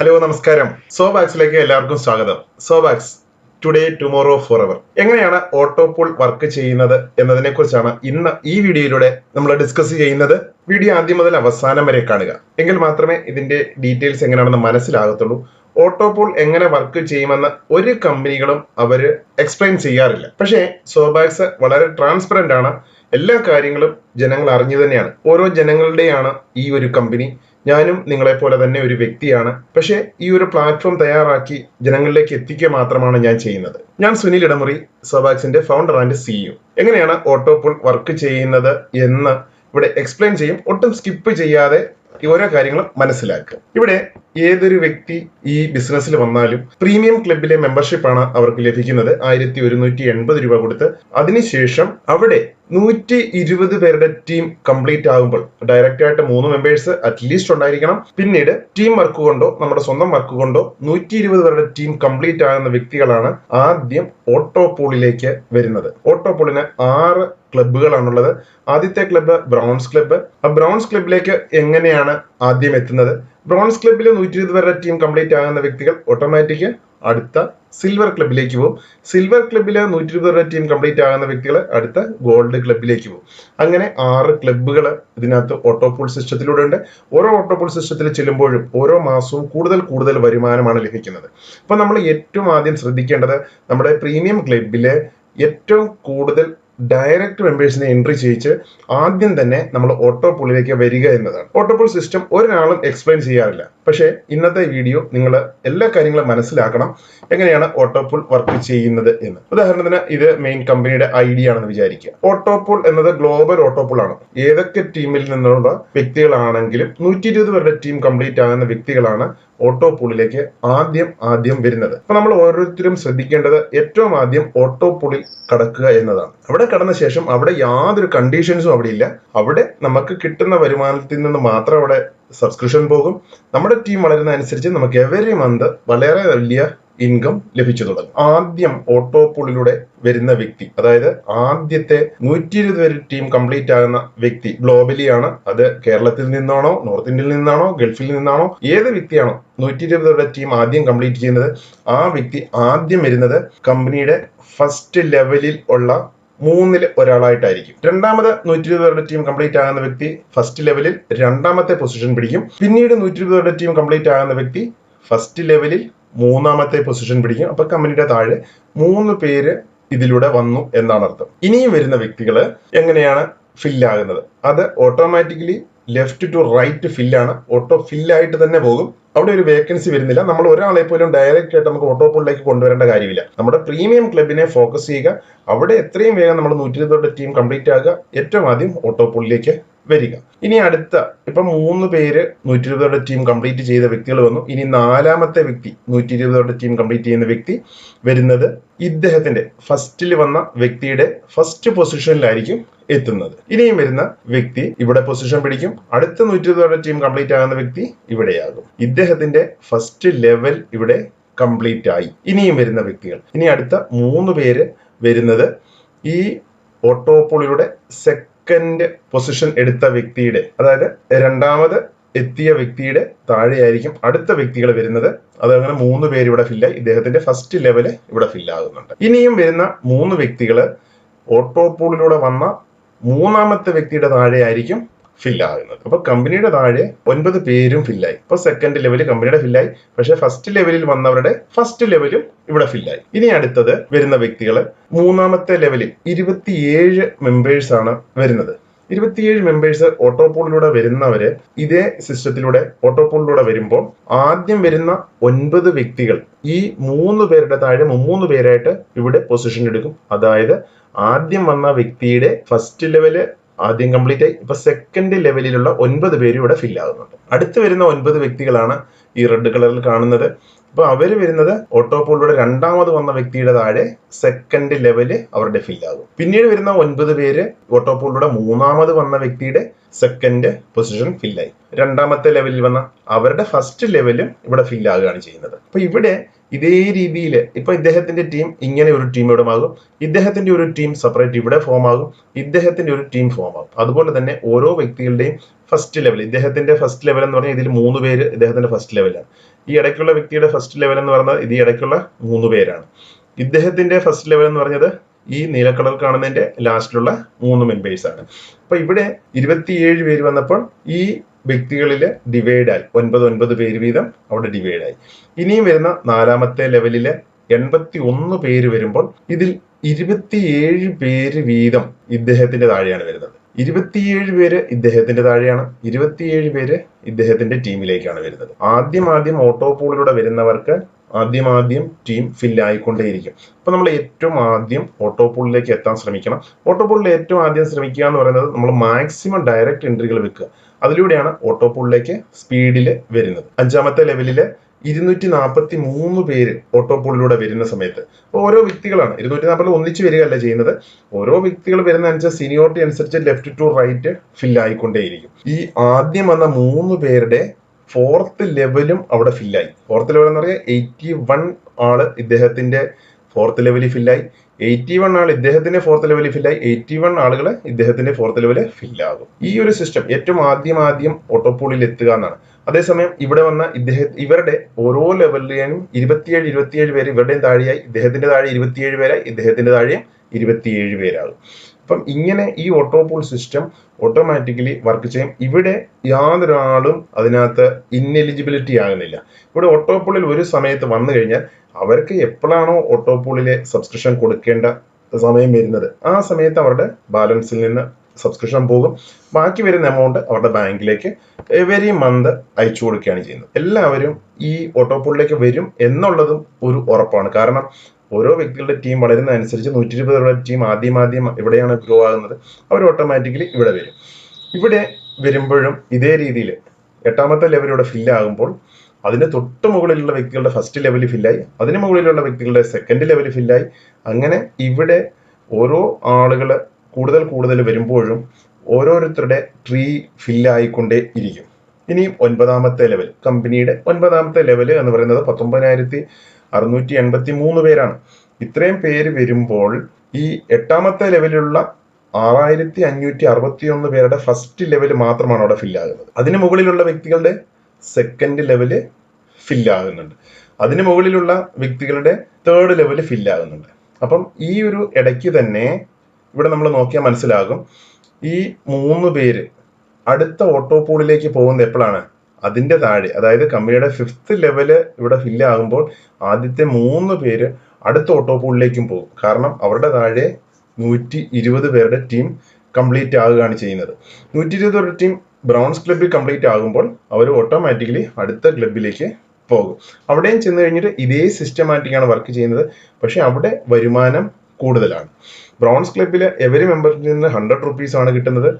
Hello നമസ്കാരം. സോബാക്സിലേക്ക് എല്ലാവർക്കും സ്വാഗതം. Sobax today tomorrow for our എങ്ങനെയാണ് ഓട്ടോപൂൾ വർക്ക് ചെയ്യുന്നത് എന്നതിനെ കുറിച്ചാണ് ഇന്ന് ഈ വീഡിയോയിലൂടെ നമ്മൾ ഡിസ്കസ് ചെയ്യുന്നത്. വീഡിയോ ആദ്യം മുതൽ അവസാനം വരെ കാണുക. എങ്കിൽ മാത്രമേ ഇതിന്റെ ഡീറ്റെയിൽസ് എങ്ങനെയാണെന്ന് മനസ്സിലാകത്തുള്ളൂ. ഓട്ടോപൂൾ എങ്ങനെ വർക്ക് ചെയ്യുമെന്ന് ഒരു കമ്പനികളും അവർ എക്സ്പ്ലെയിൻ ചെയ്യാറില്ല. പക്ഷേ സോബാക്സ് വളരെ ട്രാൻസ്പെറന്റ് ആണ്. എല്ലാ കാര്യങ്ങളും ജനങ്ങൾ അറിഞ്ഞു തന്നെയാണ്. ഓരോ ജനങ്ങളുടെയാണ് ഈ ഒരു കമ്പനി. ഞാനും നിങ്ങളെപ്പോലെ തന്നെ ഒരു വ്യക്തിയാണ്. പക്ഷേ ഈ ഒരു പ്ലാറ്റ്ഫോം തയ്യാറാക്കി ജനങ്ങളിലേക്ക് എത്തിക്കുക മാത്രമാണ് ഞാൻ ചെയ്യുന്നത്. ഞാൻ സുനിൽ ഇടമുറി സോബാക്സിന്റെ ഫൗണ്ടർ ആൻഡ് സിഇഒ എങ്ങനെയാണ് ഓട്ടോപോൾ വർക്ക് ചെയ്യുന്നത് എന്ന് ഇവിടെ എക്സ്പ്ലെയിൻ ചെയ്യും. ഒട്ടും സ്കിപ്പ് ചെയ്യാതെ ഈ ഓരോ കാര്യങ്ങളും മനസ്സിലാക്കുക. ഇവിടെ ഏതൊരു വ്യക്തി ഈ ബിസിനസ്സിൽ വന്നാലും പ്രീമിയം ക്ലബിലെ മെമ്പർഷിപ്പ് ആണ് അവർക്ക് ലഭിക്കുന്നത്. ആയിരത്തി ഒരുന്നൂറ്റി എൺപത് രൂപ കൊടുത്ത് അതിനുശേഷം അവിടെ നൂറ്റി ഇരുപത് പേരുടെ ടീം കംപ്ലീറ്റ് ആകുമ്പോൾ ഡയറക്റ്റ് ആയിട്ട് മൂന്ന് മെമ്പേഴ്സ് അറ്റ്ലീസ്റ്റ് ഉണ്ടായിരിക്കണം. പിന്നീട് ടീം വർക്ക് കൊണ്ടോ നമ്മുടെ സ്വന്തം വർക്ക് കൊണ്ടോ നൂറ്റി ഇരുപത് പേരുടെ ടീം കംപ്ലീറ്റ് ആകുന്ന വ്യക്തികളാണ് ആദ്യം ഓട്ടോ പൂളിലേക്ക് വരുന്നത്. ഓട്ടോ ആറ് ക്ലബ്ബുകളാണുള്ളത്. ആദ്യത്തെ ക്ലബ്ബ് ബ്രോൺസ് ക്ലബ്ബ്. ആ ബ്രൗൺസ് ക്ലബ്ബിലേക്ക് എങ്ങനെയാണ് ആദ്യം എത്തുന്നത്? ബ്രോൺസ് ക്ലബിൽ നൂറ്റി ഇരുപത് പേരുടെ ടീം കംപ്ലീറ്റ് ആകുന്ന വ്യക്തികൾ ഓട്ടോമാറ്റിക് അടുത്ത സിൽവർ ക്ലബിലേക്ക് പോകും. സിൽവർ ക്ലബ്ബിൽ നൂറ്റി ഇരുപത് പേരുടെ ടീം കംപ്ലീറ്റ് ആകുന്ന വ്യക്തികൾ അടുത്ത ഗോൾഡ് ക്ലബിലേക്ക് പോകും. അങ്ങനെ ആറ് ക്ലബ്ബുകൾ ഇതിനകത്ത് ഓട്ടോപൂൾ സിസ്റ്റത്തിലൂടെ ഉണ്ട്. ഓരോ ഓട്ടോപൂൾ സിസ്റ്റത്തിൽ ചെല്ലുമ്പോഴും ഓരോ മാസവും കൂടുതൽ കൂടുതൽ വരുമാനമാണ് ലഭിക്കുന്നത്. അപ്പൊ നമ്മൾ ഏറ്റവും ആദ്യം ശ്രദ്ധിക്കേണ്ടത് നമ്മുടെ പ്രീമിയം ക്ലബിലെ ഏറ്റവും കൂടുതൽ ഡയറക്റ്റ് മെമ്പേഴ്സിനെ എൻട്രി ചെയ്യിച്ച് ആദ്യം തന്നെ നമ്മൾ ഓട്ടോ പൂളിലേക്ക് വരിക എന്നതാണ്. ഓട്ടോ പൂൾ സിസ്റ്റം ഒരാളും എക്സ്പ്ലെയിൻ ചെയ്യാറില്ല. പക്ഷേ ഇന്നത്തെ വീഡിയോ നിങ്ങൾ എല്ലാ കാര്യങ്ങളും മനസ്സിലാക്കണം എങ്ങനെയാണ് ഓട്ടോ പൂൾ വർക്ക് ചെയ്യുന്നത് എന്ന്. ഉദാഹരണത്തിന് ഇത് മെയിൻ കമ്പനിയുടെ ഐഡിയ ആണെന്ന് വിചാരിക്കുക. ഓട്ടോ പൂൾ എന്നത് ഗ്ലോബൽ ഓട്ടോ പൂൾ ആണ്. ഏതൊക്കെ ടീമിൽ നിന്നുള്ള വ്യക്തികളാണെങ്കിലും നൂറ്റി ഇരുപത് പേരുടെ ടീം കംപ്ലീറ്റ് ആകുന്ന വ്യക്തികളാണ് ഓട്ടോ പൂളിലേക്ക് ആദ്യം ആദ്യം വരുന്നത്. അപ്പൊ നമ്മൾ ഓരോരുത്തരും ശ്രദ്ധിക്കേണ്ടത് ഏറ്റവും ആദ്യം ഓട്ടോ പൂളിൽ കടക്കുക എന്നതാണ്. അവിടെ കടന്ന ശേഷം അവിടെ യാതൊരു കണ്ടീഷൻസും അവിടെ ഇല്ല. അവിടെ നമുക്ക് കിട്ടുന്ന വരുമാനത്തിൽ നിന്ന് മാത്രം അവിടെ സബ്സ്ക്രിപ്ഷൻ പോകും. നമ്മുടെ ടീം വളരുന്ന അനുസരിച്ച് നമുക്ക് എവറി മന്ത് വളരെ വലിയ ഇൻകം ലഭിച്ചു തുടങ്ങും ആദ്യം ഓട്ടോ പൂളിലൂടെ വരുന്ന വ്യക്തി അതായത് ആദ്യത്തെ നൂറ്റി ഇരുപത് പേര് ടീം കംപ്ലീറ്റ് ആകുന്ന വ്യക്തി ഗ്ലോബലി ആണ് അത് കേരളത്തിൽ നിന്നാണോ നോർത്ത് ഇന്ത്യയിൽ നിന്നാണോ ഗൾഫിൽ നിന്നാണോ ഏത് വ്യക്തിയാണോ നൂറ്റി ഇരുപത് പേരുടെ ടീം ആദ്യം കംപ്ലീറ്റ് ചെയ്യുന്നത് ആ വ്യക്തി ആദ്യം വരുന്നത് കമ്പനിയുടെ ഫസ്റ്റ് ലെവലിൽ ഉള്ള മൂന്നിൽ ഒരാളായിട്ടായിരിക്കും. രണ്ടാമത് നൂറ്റി ഇരുപത് പേരുടെ ടീം കംപ്ലീറ്റ് ആകുന്ന വ്യക്തി ഫസ്റ്റ് ലെവലിൽ രണ്ടാമത്തെ പൊസിഷൻ പിടിക്കും. പിന്നീട് നൂറ്റി ഇരുപത് പേരുടെ ടീം കംപ്ലീറ്റ് ആകുന്ന വ്യക്തി ഫസ്റ്റ് ലെവലിൽ മൂന്നാമത്തെ പൊസിഷൻ പിടിക്കും. അപ്പൊ കമ്പനിയുടെ താഴെ മൂന്ന് പേര് ഇതിലൂടെ വന്നു എന്നാണ് അർത്ഥം. ഇനിയും വരുന്ന വ്യക്തികൾ എങ്ങനെയാണ് ഫില്ലാകുന്നത് അത് ഓട്ടോമാറ്റിക്കലി ലെഫ്റ്റ് ടു റൈറ്റ് ഫില്ലാണ് ഓട്ടോ ഫില്ലായിട്ട് തന്നെ പോകും. അവിടെ ഒരു വേക്കൻസി വരുന്നില്ല. നമ്മൾ ഒരാളെ പോലും ഡയറക്റ്റ് ആയിട്ട് നമുക്ക് ഓട്ടോ പോളിലേക്ക് കൊണ്ടുവരേണ്ട കാര്യമില്ല. നമ്മുടെ പ്രീമിയം ക്ലബിനെ ഫോക്കസ് ചെയ്യുക. അവിടെ എത്രയും വേഗം നമ്മൾ നൂറ്റി ഇരുപതോടെ ടീം കംപ്ലീറ്റ് ആകുക. ഏറ്റവും ആദ്യം ഓട്ടോ പൂളിലേക്ക് വരിക. ഇനി അടുത്ത ഇപ്പൊ മൂന്ന് പേര് നൂറ്റി ഇരുപതോടെ ടീം കംപ്ലീറ്റ് ചെയ്ത വ്യക്തികൾ വന്നു. ഇനി നാലാമത്തെ വ്യക്തി നൂറ്റി ഇരുപതോടെ ടീം കംപ്ലീറ്റ് ചെയ്യുന്ന വ്യക്തി വരുന്നത് ഇദ്ദേഹത്തിന്റെ ഫസ്റ്റിൽ വന്ന വ്യക്തിയുടെ ഫസ്റ്റ് പൊസിഷനിലായിരിക്കും എത്തുന്നത്. ഇനിയും വരുന്ന വ്യക്തി ഇവിടെ പൊസിഷൻ പിടിക്കും. അടുത്ത നൂറ്റി ഇരുപതോടെ ടീം കംപ്ലീറ്റ് ആകുന്ന വ്യക്തി ഇവിടെയാകും. ഇദ്ദേഹത്തിന്റെ ഫസ്റ്റ് ലെവൽ ഇവിടെ കംപ്ലീറ്റ് ആയി. ഇനിയും വരുന്ന വ്യക്തികൾ. ഇനി അടുത്ത മൂന്ന് പേര് വരുന്നത് ഈ ഓട്ടോപോളിയുടെ സെക്കൻഡ് പൊസിഷൻ എടുത്ത വ്യക്തിയുടെ അതായത് രണ്ടാമത് എത്തിയ വ്യക്തിയുടെ താഴെയായിരിക്കും അടുത്ത വ്യക്തികൾ വരുന്നത്. അത് അങ്ങനെ മൂന്ന് പേര് ഇവിടെ ഫില്ലായി ഇദ്ദേഹത്തിന്റെ ഫസ്റ്റ് ലെവൽ ഇവിടെ ഫില്ലാകുന്നുണ്ട് ഇനിയും വരുന്ന മൂന്ന് വ്യക്തികൾ ഓട്ടോപോളിലൂടെ വന്ന മൂന്നാമത്തെ വ്യക്തിയുടെ താഴെയായിരിക്കും ഫില്ലാകുന്നത് അപ്പൊ കമ്പനിയുടെ താഴെ ഒൻപത് പേരും ഫില്ലായി ഇപ്പൊ സെക്കൻഡ് ലെവൽ കമ്പനിയുടെ ഫില്ലായി പക്ഷെ ഫസ്റ്റ് ലെവലിൽ വന്നവരുടെ ഫസ്റ്റ് ലെവലും ഇവിടെ ഫില്ലായി ഇനി അടുത്തത് വരുന്ന വ്യക്തികൾ മൂന്നാമത്തെ ലെവലിൽ ഇരുപത്തിയേഴ് മെമ്പേഴ്സ് ആണ് വരുന്നത്. ഇരുപത്തിയേഴ് മെമ്പേഴ്സ് ഓട്ടോപോളിലൂടെ വരുന്നവര് ഇതേ സിസ്റ്റത്തിലൂടെ ഓട്ടോപോളിലൂടെ വരുമ്പോൾ ആദ്യം വരുന്ന ഒൻപത് വ്യക്തികൾ ഈ മൂന്ന് പേരുടെ താഴെ മൂന്ന് പേരായിട്ട് ഇവിടെ പൊസിഷൻ എടുക്കും. അതായത് ആദ്യം വന്ന വ്യക്തിയുടെ ഫസ്റ്റ് ലെവൽ ആദ്യം കംപ്ലീറ്റ് ആയി. ഇപ്പൊ സെക്കൻഡ് ലെവലിലുള്ള ഒൻപത് പേര് ഇവിടെ ഫിൽ ആകുന്നുണ്ട്. അടുത്ത് വരുന്ന ഒൻപത് വ്യക്തികളാണ് ഈ റെഡ് കളറിൽ കാണുന്നത്. അപ്പൊ അവർ വരുന്നത് ഓട്ടോപോളിലൂടെ രണ്ടാമത് വന്ന വ്യക്തിയുടെ താഴെ സെക്കൻഡ് ലെവൽ അവരുടെ ഫിൽ ആകും. പിന്നീട് വരുന്ന ഒൻപത് പേര് ഓട്ടോപോളിലൂടെ മൂന്നാമത് വന്ന വ്യക്തിയുടെ സെക്കൻഡ് പൊസിഷൻ ഫില്ലായി രണ്ടാമത്തെ ലെവലിൽ വന്ന അവരുടെ ഫസ്റ്റ് ലെവലും ഇവിടെ ഫില്ലാകുകയാണ് ചെയ്യുന്നത്. അപ്പൊ ഇവിടെ ഇതേ രീതിയിൽ ഇപ്പൊ ഇദ്ദേഹത്തിന്റെ ടീം ഇങ്ങനെ ഒരു ടീം ഇവിടെ ആകും ഇദ്ദേഹത്തിന്റെ ഒരു ടീം സെപ്പറേറ്റ് ഇവിടെ ഫോം ആകും. ഇദ്ദേഹത്തിന്റെ ഒരു ടീം ഫോം ആകും. അതുപോലെ തന്നെ ഓരോ വ്യക്തികളുടെയും ഫസ്റ്റ് ലെവൽ ഇദ്ദേഹത്തിന്റെ ഫസ്റ്റ് ലെവൽ എന്ന് പറഞ്ഞാൽ ഇതിൽ മൂന്ന് പേര് ഇദ്ദേഹത്തിന്റെ ഫസ്റ്റ് ലെവലാണ് ഈ ഇടയ്ക്കുള്ള വ്യക്തിയുടെ ഫസ്റ്റ് ലെവൽ എന്ന് പറഞ്ഞാൽ ഇത് ഇടയ്ക്കുള്ള മൂന്ന് പേരാണ്. ഇദ്ദേഹത്തിന്റെ ഫസ്റ്റ് ലെവൽ എന്ന് പറഞ്ഞത് ഈ നീലക്കളർ കളർ കാണുന്നതിന്റെ ലാസ്റ്റിലുള്ള മൂന്ന് മെമ്പേഴ്സ് ആണ്. അപ്പൊ ഇവിടെ ഇരുപത്തിയേഴ് പേര് വന്നപ്പോൾ ഈ വ്യക്തികളിൽ ഡിവൈഡ് ആയി. ഒൻപത് ഒൻപത് പേര് വീതം അവിടെ ഡിവൈഡ് ആയി. ഇനിയും വരുന്ന നാലാമത്തെ ലെവലിൽ എൺപത്തി ഒന്ന് പേര് വരുമ്പോൾ ഇതിൽ ഇരുപത്തിയേഴ് പേര് വീതം ഇദ്ദേഹത്തിന്റെ താഴെയാണ് വരുന്നത്. ഇരുപത്തിയേഴ് പേര് ഇദ്ദേഹത്തിന്റെ താഴെയാണ്. ഇരുപത്തിയേഴ് പേര് ഇദ്ദേഹത്തിന്റെ ടീമിലേക്കാണ് വരുന്നത്. ആദ്യം ആദ്യം ഓട്ടോ പൂളിലൂടെ വരുന്നവർക്ക് ആദ്യം ആദ്യം ടീം ഫില്ലായിക്കൊണ്ടേയിരിക്കും അപ്പൊ നമ്മൾ ഏറ്റവും ആദ്യം ഓട്ടോ പൂളിലേക്ക് എത്താൻ ശ്രമിക്കണം. ഓട്ടോ പൂളിൽ ഏറ്റവും ആദ്യം ശ്രമിക്കുക എന്ന് പറയുന്നത് നമ്മൾ മാക്സിമം ഡയറക്റ്റ് എൻട്രികൾ വെക്കുക. അതിലൂടെയാണ് ഓട്ടോ പൂളിലേക്ക് സ്പീഡിൽ വരുന്നത്. അഞ്ചാമത്തെ ലെവലിലെ ഇരുന്നൂറ്റി നാൽപ്പത്തി മൂന്ന് പേര് ഓട്ടോ പൂളിലൂടെ വരുന്ന സമയത്ത്. അപ്പോൾ ഓരോ വ്യക്തികളാണ്. ഇരുന്നൂറ്റി നാൽപ്പത് ഒന്നിച്ച് വരികയല്ല ചെയ്യുന്നത്. ഓരോ വ്യക്തികൾ വരുന്ന അനുസരിച്ച് സീനിയോറിറ്റി അനുസരിച്ച് ലെഫ്റ്റ് ടു റൈറ്റ് ഫിൽ ആയിക്കൊണ്ടേയിരിക്കും. ഈ ആദ്യം വന്ന മൂന്ന് പേരുടെ ഫോർത്ത് ലെവലും അവിടെ ഫില്ലായി ഫോർത്ത് ലെവൽ എന്ന് പറഞ്ഞാൽ എയ്റ്റി വൺ ആൾ ഇദ്ദേഹത്തിന്റെ ഫോർത്ത് ലെവലിൽ ഫില്ലായി എയ്റ്റി വൺ ആൾ ഇദ്ദേഹത്തിന്റെ ഫോർത്ത് ലെവലിൽ ഫില്ലായി എയ്റ്റി വൺ ആളുകൾ ഇദ്ദേഹത്തിന്റെ ഫോർത്ത് ലെവലിൽ ഫില്ലാകും ഈ ഒരു സിസ്റ്റം ഏറ്റവും ആദ്യം ആദ്യം ഓട്ടോപൂളിൽ എത്തുക എന്നാണ്. അതേസമയം ഇവിടെ വന്ന ഇദ്ദേഹം ഇവരുടെ ഓരോ ലെവലിലും ഇരുപത്തിയേഴ് ഇരുപത്തിയേഴ് പേര് ഇവരുടെയും താഴെയായി. ഇദ്ദേഹത്തിന്റെ താഴെ ഇരുപത്തിയേഴ് പേരായി. ഇദ്ദേഹത്തിന്റെ താഴെയും ഇരുപത്തിയേഴ് പേരാകും. അപ്പം ഇങ്ങനെ ഈ ഓട്ടോപോൾ സിസ്റ്റം ഓട്ടോമാറ്റിക്കലി വർക്ക് ചെയ്യും. ഇവിടെ യാതൊരാളും അതിനകത്ത് ഇന്നെലിജിബിലിറ്റി ആകുന്നില്ല. ഇവിടെ ഓട്ടോപോളിൽ ഒരു സമയത്ത് വന്നു കഴിഞ്ഞാൽ അവർക്ക് എപ്പോഴാണോ ഓട്ടോപോളിലെ സബ്സ്ക്രിപ്ഷൻ കൊടുക്കേണ്ട സമയം വരുന്നത് ആ സമയത്ത് അവരുടെ ബാലൻസിൽ നിന്ന് സബ്സ്ക്രിപ്ഷൻ പോകും. ബാക്കി വരുന്ന എമൗണ്ട് അവരുടെ ബാങ്കിലേക്ക് എവരി മന്ത് അയച്ചു കൊടുക്കുകയാണ് ചെയ്യുന്നത്. എല്ലാവരും ഈ ഓട്ടോപോളിലേക്ക് വരും എന്നുള്ളതും ഒരു ഉറപ്പാണ്. കാരണം ഓരോ വ്യക്തികളുടെ ടീം വളരുന്ന അനുസരിച്ച് നൂറ്റി ഇരുപത് ടീം ആദ്യം ആദ്യം ഇവിടെയാണ് ഗ്രോ ആകുന്നത്. അവർ ഓട്ടോമാറ്റിക്കലി ഇവിടെ വരും. ഇവിടെ വരുമ്പോഴും ഇതേ രീതിയിൽ എട്ടാമത്തെ ലെവൽ ഇവിടെ ഫില്ലാകുമ്പോൾ അതിന് തൊട്ട് മുകളിലുള്ള വ്യക്തികളുടെ ഫസ്റ്റ് ലെവൽ ഫില്ലായി അതിന് മുകളിലുള്ള വ്യക്തികളുടെ സെക്കൻഡ് ലെവൽ ഫില്ലായി അങ്ങനെ ഇവിടെ ഓരോ ആളുകൾ കൂടുതൽ കൂടുതൽ വരുമ്പോഴും ഓരോരുത്തരുടെ ട്രീ ഫില്ലായിക്കൊണ്ടേ ഇരിക്കും. ഇനിയും ഒൻപതാമത്തെ ലെവൽ കമ്പനിയുടെ ഒൻപതാമത്തെ ലെവൽ എന്ന് പറയുന്നത് പത്തൊമ്പതിനായിരത്തി അറുന്നൂറ്റി എൺപത്തി മൂന്ന് പേരാണ്. ഇത്രയും പേര് വരുമ്പോൾ ഈ എട്ടാമത്തെ ലെവലിലുള്ള ആറായിരത്തി അഞ്ഞൂറ്റി അറുപത്തി ഒന്ന് പേരുടെ ഫസ്റ്റ് ലെവൽ മാത്രമാണ് അവിടെ ഫില്ലാകുന്നത് അതിന് മുകളിലുള്ള വ്യക്തികളുടെ സെക്കൻഡ് ലെവൽ ഫില്ലാകുന്നുണ്ട് അതിന് മുകളിലുള്ള വ്യക്തികളുടെ തേർഡ് ലെവൽ ഫില്ലാകുന്നുണ്ട് അപ്പം ഈ ഒരു ഇടയ്ക്ക് തന്നെ ഇവിടെ നമ്മൾ നോക്കിയാൽ മനസ്സിലാകും. ഈ മൂന്ന് പേര് അടുത്ത ഓട്ടോ പൂളിലേക്ക് പോകുന്നത് എപ്പോഴാണ്? അതിന്റെ താഴെ അതായത് കമ്പനിയുടെ ഫിഫ്ത്ത് ലെവൽ ഇവിടെ ഫില്ല് ആകുമ്പോൾ ആദ്യത്തെ മൂന്ന് പേര് അടുത്ത ഓട്ടോ പൂളിലേക്കും പോകും. കാരണം അവരുടെ താഴെ നൂറ്റി ഇരുപത് പേരുടെ ടീം കംപ്ലീറ്റ് ആകുകയാണ് ചെയ്യുന്നത്. നൂറ്റി ഇരുപത് പേരുടെ ടീം ബ്രൗൺസ് ക്ലബിൽ കംപ്ലീറ്റ് ആകുമ്പോൾ അവർ ഓട്ടോമാറ്റിക്കലി അടുത്ത ക്ലബിലേക്ക് പോകും. അവിടെയും ചെന്ന് കഴിഞ്ഞിട്ട് ഇതേ സിസ്റ്റമാറ്റിക്കാണ് വർക്ക് ചെയ്യുന്നത്. പക്ഷേ അവിടെ വരുമാനം കൂടുതലാണ്. ബ്രോൺസ് ക്ലബിൽ എവരി മെമ്പറിൽ നിന്ന് ഹൺഡ്രഡ് റുപ്പീസ് ആണ് കിട്ടുന്നത്.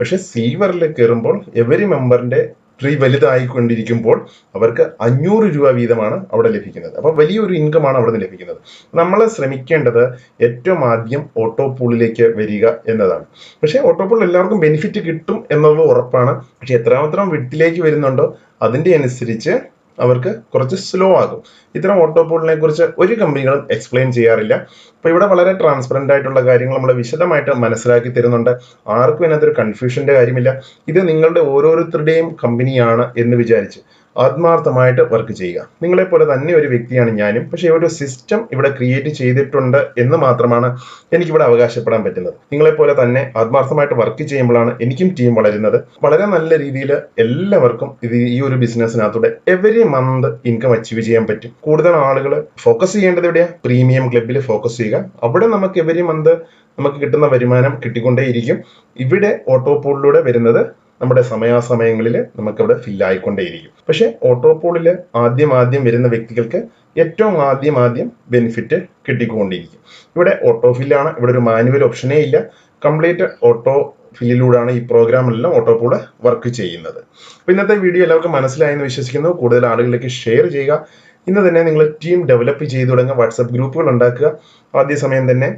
പക്ഷെ സിൽവറിൽ കയറുമ്പോൾ എവരി മെമ്പറിന്റെ ട്രീ വലുതായിക്കൊണ്ടിരിക്കുമ്പോൾ അവർക്ക് അഞ്ഞൂറ് രൂപ വീതമാണ് അവിടെ ലഭിക്കുന്നത്. അപ്പൊ വലിയൊരു ഇൻകമാണ് അവിടെ നിന്ന് ലഭിക്കുന്നത്. നമ്മൾ ശ്രമിക്കേണ്ടത് ഏറ്റവും ആദ്യം ഓട്ടോ പൂളിലേക്ക് വരിക എന്നതാണ്. പക്ഷേ ഓട്ടോ പൂളിൽ എല്ലാവർക്കും ബെനിഫിറ്റ് കിട്ടും എന്നുള്ളത് ഉറപ്പാണ്. പക്ഷെ എത്രമാത്രം വിട്ടിലേക്ക് വരുന്നുണ്ടോ അതിന്റെ അനുസരിച്ച് അവർക്ക് കുറച്ച് സ്ലോ ആകും. ഇത്തരം ഓട്ടോപോളിനെ കുറിച്ച് ഒരു കമ്പനികളും എക്സ്പ്ലെയിൻ ചെയ്യാറില്ല. അപ്പോൾ ഇവിടെ വളരെ ട്രാൻസ്പെറന്റ് ആയിട്ടുള്ള കാര്യങ്ങൾ നമ്മൾ വിശദമായിട്ട് മനസ്സിലാക്കി തരുന്നുണ്ട്. ആർക്കും ഇതിനകത്തൊരു കൺഫ്യൂഷന്റെ കാര്യമില്ല. ഇത് നിങ്ങളുടെ ഓരോരുത്തരുടെയും കമ്പനിയാണ് എന്ന് വിചാരിച്ച്. ആത്മാർത്ഥമായിട്ട് വർക്ക് ചെയ്യുക. നിങ്ങളെ പോലെ തന്നെ ഒരു വ്യക്തിയാണ് ഞാനും. പക്ഷേ ഒരു സിസ്റ്റം ഇവിടെ ക്രിയേറ്റ് ചെയ്തിട്ടുണ്ട് എന്ന് മാത്രമാണ് എനിക്കിവിടെ അവകാശപ്പെടാൻ പറ്റുന്നത്. നിങ്ങളെ പോലെ തന്നെ ആത്മാർത്ഥമായിട്ട് വർക്ക് ചെയ്യുമ്പോഴാണ് എനിക്കും ടീം വളരുന്നത്. വളരെ നല്ല രീതിയിൽ എല്ലാവർക്കും ഇത് ഈ ഒരു ബിസിനസ്സിനകത്തൂടെ എവറി മന്ത് ഇൻകം അച്ചീവ് ചെയ്യാൻ പറ്റും. കൂടുതൽ ആളുകൾ ഫോക്കസ് ചെയ്യേണ്ടത് എവിടെയാ? പ്രീമിയം ക്ലബിൽ ഫോക്കസ് ചെയ്യുക. അവിടെ നമുക്ക് എവറി മന്ത് നമുക്ക് കിട്ടുന്ന വരുമാനം കിട്ടിക്കൊണ്ടേയിരിക്കും. ഇവിടെ ഓട്ടോപോളിലൂടെ വരുന്നത് നമ്മുടെ സമയാസമയങ്ങളിൽ നമുക്കവിടെ ഫില്ലായിക്കൊണ്ടേയിരിക്കും പക്ഷെ ഓട്ടോപോളിൽ ആദ്യം ആദ്യം വരുന്ന വ്യക്തികൾക്ക് ഏറ്റവും ആദ്യം ആദ്യം ബെനിഫിറ്റ് കിട്ടിക്കൊണ്ടിരിക്കും. ഇവിടെ ഓട്ടോ ഫില്ലാണ് ഇവിടെ ഒരു മാനുവൽ ഓപ്ഷനേ ഇല്ല. കംപ്ലീറ്റ് ഓട്ടോ ഫില്ലിലൂടെയാണ് ഈ പ്രോഗ്രാമെല്ലാം ഓട്ടോ പൂൾ വർക്ക് ചെയ്യുന്നത്. അപ്പോൾ ഇന്നത്തെ വീഡിയോ എല്ലാവർക്കും മനസ്സിലായെന്ന് വിശ്വസിക്കുന്നു. കൂടുതൽ ആളുകളിലേക്ക് ഷെയർ ചെയ്യുക. ഇന്ന് തന്നെ നിങ്ങൾ ടീം ഡെവലപ്പ് ചെയ്തു തുടങ്ങുക. വാട്സപ്പ് ഗ്രൂപ്പുകൾ ഉണ്ടാക്കുക. ആദ്യ സമയം തന്നെ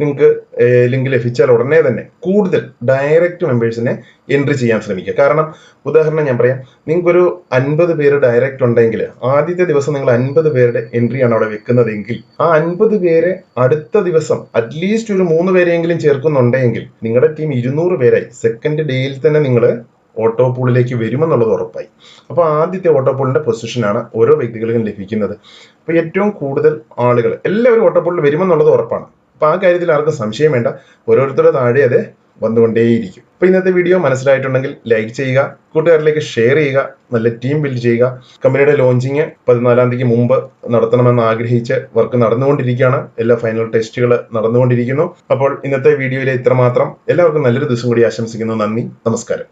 നിങ്ങൾക്ക് ലിങ്ക് ലഭിച്ചാൽ ഉടനെ തന്നെ കൂടുതൽ ഡയറക്റ്റ് മെമ്പേഴ്സിനെ എൻട്രി ചെയ്യാൻ ശ്രമിക്കുക. കാരണം ഉദാഹരണം ഞാൻ പറയാം. നിങ്ങൾക്കൊരു അൻപത് പേര് ഡയറക്റ്റ് ഉണ്ടെങ്കിൽ ആദ്യത്തെ ദിവസം നിങ്ങൾ അൻപത് പേരുടെ എൻട്രിയാണ് അവിടെ വെക്കുന്നതെങ്കിൽ ആ അൻപത് പേരെ അടുത്ത ദിവസം അറ്റ്ലീസ്റ്റ് ഒരു മൂന്ന് പേരെയെങ്കിലും ചേർക്കുന്നുണ്ടെങ്കിൽ നിങ്ങളുടെ ടീം ഇരുന്നൂറ് പേരായി. സെക്കൻഡ് ഡേയിൽ തന്നെ നിങ്ങൾ ഓട്ടോ പൂളിലേക്ക് വരുമെന്നുള്ളത് ഉറപ്പായി. അപ്പോൾ ആദ്യത്തെ ഓട്ടോ പൂളിന്റെ പൊസിഷനാണ് ഓരോ വ്യക്തികൾക്കും ലഭിക്കുന്നത്. അപ്പോൾ ഏറ്റവും കൂടുതൽ ആളുകൾ എല്ലാവരും ഓട്ടോ പൂളിൽ വരുമെന്നുള്ളത് ഉറപ്പാണ്. അപ്പോൾ ആ കാര്യത്തിൽ ആർക്കും സംശയം വേണ്ട. ഓരോരുത്തരുടെ താഴെ അത് വന്നുകൊണ്ടേയിരിക്കും. അപ്പോൾ ഇന്നത്തെ വീഡിയോ മനസ്സിലായിട്ടുണ്ടെങ്കിൽ ലൈക്ക് ചെയ്യുക കൂട്ടുകാരിലേക്ക് ഷെയർ ചെയ്യുക നല്ല ടീം ബിൽഡ് ചെയ്യുക. കമ്പനിയുടെ ലോഞ്ചിങ് പതിനാലാം തീയതിക്ക് മുമ്പ് നടത്തണമെന്ന് ആഗ്രഹിച്ച് വർക്ക് നടന്നുകൊണ്ടിരിക്കുകയാണ്. എല്ലാ ഫൈനൽ ടെസ്റ്റുകൾ നടന്നുകൊണ്ടിരിക്കുന്നു. അപ്പോൾ ഇന്നത്തെ വീഡിയോയിലെ ഇത്രമാത്രം. എല്ലാവർക്കും നല്ലൊരു ദിവസം കൂടി ആശംസിക്കുന്നു. നന്ദി. നമസ്കാരം.